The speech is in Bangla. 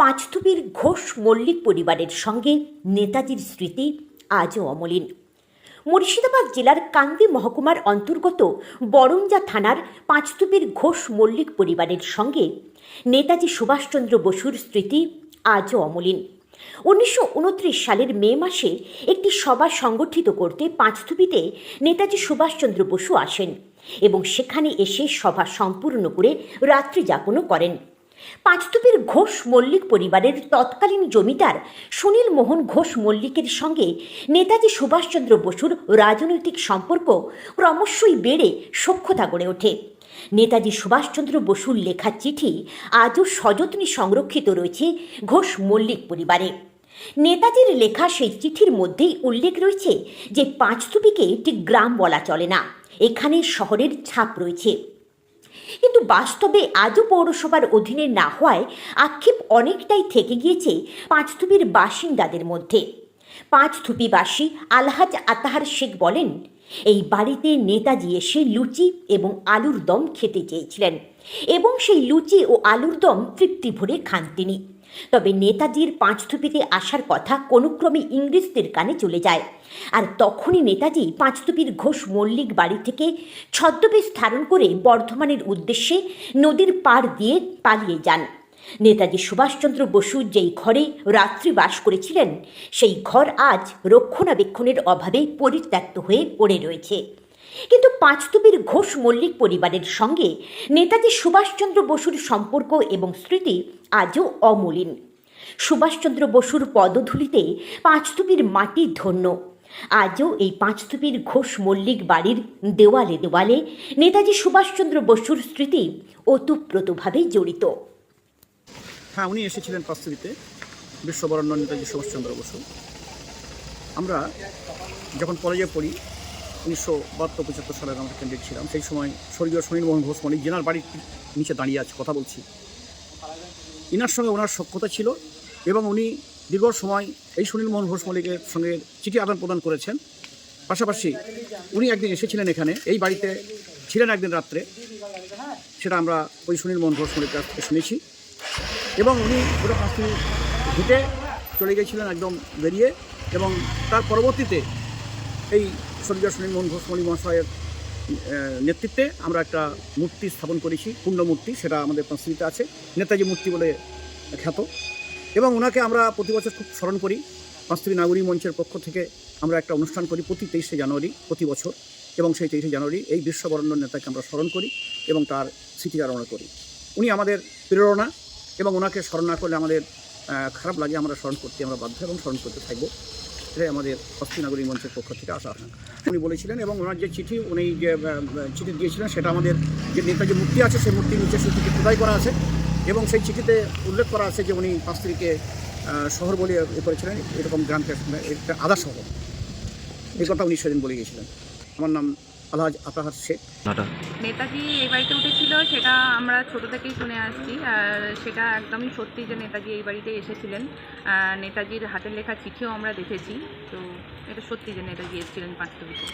পাঁচথুপির ঘোষ মল্লিক পরিবারের সঙ্গে নেতাজির স্মৃতি আজও অমলিন। মুর্শিদাবাদ জেলার কান্দি মহকুমার অন্তর্গত বরঞ্জা থানার পাঁচতুপির ঘোষ মল্লিক পরিবারের সঙ্গে নেতাজি সুভাষচন্দ্র বসুর স্মৃতি আজও অমলিন। উনিশশো উনত্রিশ সালের মে মাসে একটি সভা সংগঠিত করতে পাঁচথুপিতে নেতাজি সুভাষচন্দ্র বসু আসেন এবং সেখানে এসে সভা সম্পূর্ণ করে রাত্রি যাপনও করেন। পাঁচতুপির ঘোষ মল্লিক পরিবারের তৎকালীন জমিদার সুনীল মোহন ঘোষ মল্লিকের সঙ্গে নেতাজি সুভাষচন্দ্র বসুর রাজনৈতিক সম্পর্ক ক্রমশই বেড়ে সখ্যতা গড়ে ওঠে। নেতাজি সুভাষচন্দ্র বসুর লেখা চিঠি আজও সযত্নে সংরক্ষিত রয়েছে ঘোষ মল্লিক পরিবারে। নেতাজির লেখা সেই চিঠির মধ্যেই উল্লেখ রয়েছে যে পাঁচতুপিকে একটি গ্রাম বলা চলে না। এখানে শহরের ছাপ রয়েছে। কিন্তু বাস্তবে আজও পৌরসভার অধীনে না হওয়ায় আক্ষেপ অনেকটাই থেকে গিয়েছে পাঁচথুপির বাসিন্দাদের মধ্যে। পাঁচথুপিবাসী আলহাজ আতাহার শেখ বলেন এই বাড়িতে নেতাজি এসে লুচি এবং আলুর দম খেতে চেয়েছিলেন এবং সেই লুচি ও আলুর দম তৃপ্তি ভরে খান তিনি। তবে নেতাজির পাঁচথুপিতে আসার কথা কোনো ক্রমে ইংরেজদের কানে চলে যায়। আর তখনই নেতাজি পাঁচতুপির ঘোষ মল্লিক বাড়ি থেকে ছদ্মবেশ ধারণ করে বর্ধমানের উদ্দেশ্যে নদীর পাড় দিয়ে পালিয়ে যান। নেতাজি সুভাষচন্দ্র বসু যেই ঘরে রাত্রি বাস করেছিলেন, সেই ঘর আজ রক্ষণাবেক্ষণের অভাবে পরিত্যক্ত হয়ে পড়ে রয়েছে। কিন্তু পাঁচতুপির ঘোষ মল্লিক পরিবারের সঙ্গে নেতাজি সুভাষচন্দ্র বসুর সম্পর্ক এবং স্মৃতি আজও অমলিন। সুভাষচন্দ্র বসুর পদধূলিতে পাঁচতুপির মাটি ধন্য। আজও এই পাঁচতুপির ঘোষ মল্লিক বাড়ির দেওয়ালে দেওয়ালে নেতাজি সুভাষচন্দ্র বসুর স্মৃতি ওতপ্রোতভাবে জড়িত। হ্যাঁ উনি এসেছিলেন পাঁচতুবিতে বিশ্ববরণ্য নেতাজি সুভাষচন্দ্র বসু। আমরা যখন কলেজে পড়ি, উনিশশো বাহাত্তর, পঁচাত্তর সালের আমরা ক্যান্ডিডেট ছিলাম, সেই সময় স্বর্গীয় সুনীল মোহন ঘোষ মণি জেনার বাড়ির নিচে দাঁড়িয়ে আছে, কথা বলছি। ইনার সঙ্গে ওনার সক্ষতা ছিল এবং উনি দীর্ঘ সময় এই সুনীল মোহন ঘোষ মল্লিকের সঙ্গে চিঠি আদান প্রদান করেছেন। পাশাপাশি উনি একদিন এসেছিলেন এখানে, এই বাড়িতে ছিলেন একদিন রাত্রে। সেটা আমরা ওই সুনীল মোহন ঘোষ মল্লিকের কাছ থেকে শুনেছি। এবং উনি পুরো পাঁচটি হেঁটে চলে গিয়েছিলেন একদম বেরিয়ে এবং তার পরবর্তীতে এই স্বর্গীয় সুনীল মোহন ঘোষ মণি মহাশয়ের নেতৃত্বে আমরা একটা মূর্তি স্থাপন করেছি, পূর্ণ মূর্তি, সেটা আমাদের সংস্কৃতিতে আছে, নেতাজি মূর্তি বলে খ্যাত। এবং ওনাকে আমরা প্রতি বছর খুব স্মরণ করি। পাঁচটি নাগরিক মঞ্চের পক্ষ থেকে আমরা একটা অনুষ্ঠান করি প্রতি তেইশে জানুয়ারি, প্রতি বছর। এবং সেই তেইশে জানুয়ারি এই বিশ্ববরণ্য নেতাকে আমরা স্মরণ করি এবং তার স্মৃতিচারণা করি। উনি আমাদের প্রেরণা এবং ওনাকে স্মরণ না করলে আমাদের খারাপ লাগে, আমরা স্মরণ করতে, আমরা বাধ্য এবং স্মরণ করতে থাকব। এটাই আমাদের অস্থি নাগরিক মঞ্চের পক্ষ থেকে আসা উনি বলেছিলেন এবং ওনার যে চিঠি, উনি যে চিঠি দিয়েছিলেন, সেটা আমাদের যে নেতাজি মূর্তি আছে, সেই মূর্তির নিচে সেই চিঠি খোদাই করা আছে এবং সেই চিঠিতে উল্লেখ করা আছে যে উনি পাঁচ তারিখে শহর বলে এ করেছিলেন, এরকম গ্রামকে একটা আদা শহর। এই কথা উনি সেদিন বলে গিয়েছিলেন। আমার নাম আলহাজ আতাহার শেখ নেতাজি এই বাড়িতে উঠেছিল সেটা আমরা ছোট থেকেই শুনে আসছি আর সেটা একদমই সত্যি যে নেতাজি এই বাড়িতে এসেছিলেন। আহ, নেতাজির হাতের লেখা চিঠিও আমরা দেখেছি তো এটা সত্যি যে নেতাজি এসেছিলেন পাঁচটবিতে